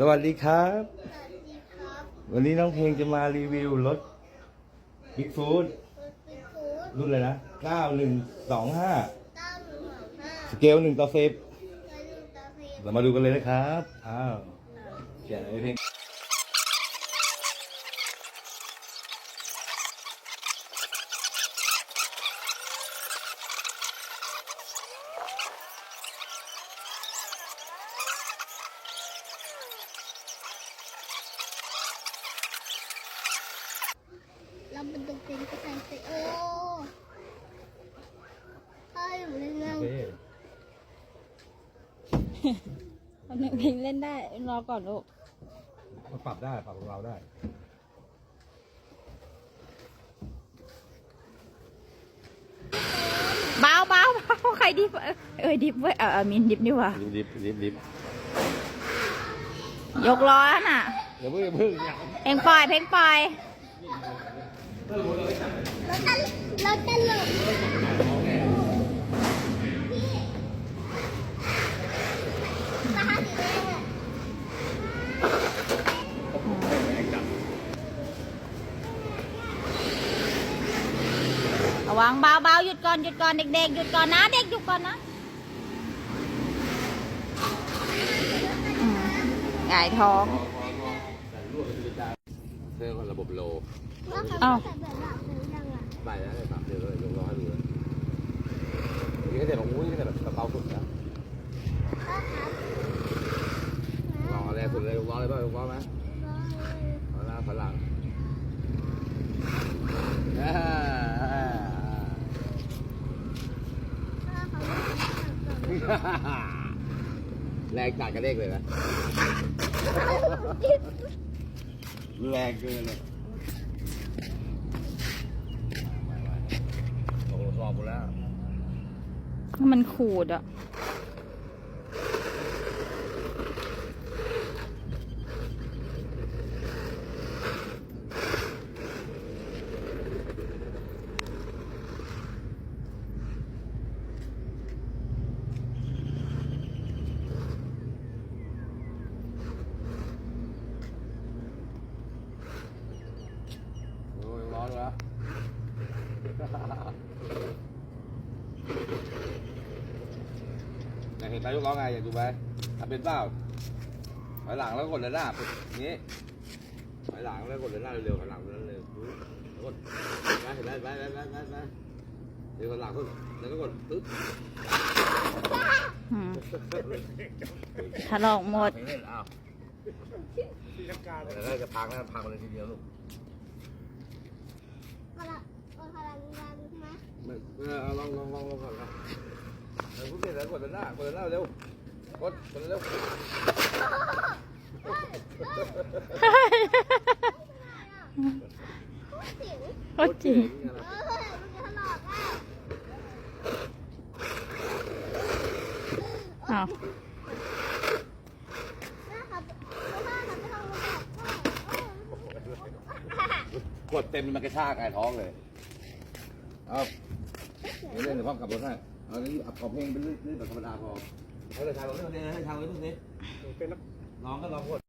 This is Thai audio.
สวัสดีครับสวัสดีครับ วันนี้น้องเพลงจะมารีวิวรถบิ๊กฟูดรถบิ๊กฟูดรุ่นอะไรนะ 9125เก้าหนึ่งสองห้าสเกล1ต่อ10ไปดูตาเพลงเรามาดูกันเลยนะครับ อ้าวเขียนอะไรเพลง เราเป็นตัวเป็นกระต่ายเซโอให้อยู่ในเรื่องโอเคเอาหนึ่งเพลงเล่นได้ รอก่อนลูก มันปรับได้ปรับของเราได้ เบาเบาเบาใครดิฟเอ้ยดิฟเว้ยเออเออมินดิฟนี่หว่าลิฟลิฟลิฟยกล้อน่ะ อย่าเพิ่งอย่าเพิ่งอย่าเพลงปล่อย เพลงปล่อย รถตลรถตลกตาสีแดงอะระวังเบาเบาหยุดก่อนหยุดก่อนเด็กๆหยุดก่อนนะเด็กหยุดก่อนนะอืมหงายท้อง เรื่องระบบโลว่าเขาอ้าวใส่แบบหลับหรือยังอะไปแล้วเลยปรับเดี๋ยวเลยยกล้อให้ดูเลยนี่ก็แต่ของอุ้ยก็แต่แบบเบาสุดนะก็ครับลองอะไรสุดเลยยกล้อเลยป่ะยกล้อไหมรอเลยเอาหน้าฝรั่งอ่าถ้าเขาไม่ทำก่อนแรงจัดกระเด้กเลยนะ แรงเกินเลยโอ้โหสอบหมดแล้วมันขูดอะ โอยร้อนแล้วอยากเห็นตายกร้องไงอยากดูไหมทำเป็นเปล่าถอยหลังแล้วกดเดินหน้าปึ๊บอย่างนี้ถอยหลังแล้วกดเดินหน้าเร็วๆถอยหลังเร็วๆปึ๊บแล้วกดไปเห็นไหมไปไปไปไปไปเดี๋ยวถอยหลังปึ๊บแล้วก็กดปึ๊บอืมถลอกหมดไม่เล่นอ้าวแล้วก็จะพังแล้วพังเลยทีเดียวลูก พลังพลังงานใช่ไหม ไม่ เออเอาลองลองลองลองก่อนนะเดี๋ยวปุ๊บเสร็จแล้วกดเดินหน้ากดเดินหน้าเร็วกดกดเร็วสิวก็จริงเออมันจะถลอกอะอ้าวกดเต็มมันกระชากไอ้ท้องเลย เอา เดี๋ยวเล่นเดี๋ยวพ่อขับรถให้เอานี้เอาขอเพลงเป็นเลื่นๆแบบธรรมดาพอเอาเลยชางรถเล่นให้ทางรถตรงนี้เป็นน้องก็ร้องกด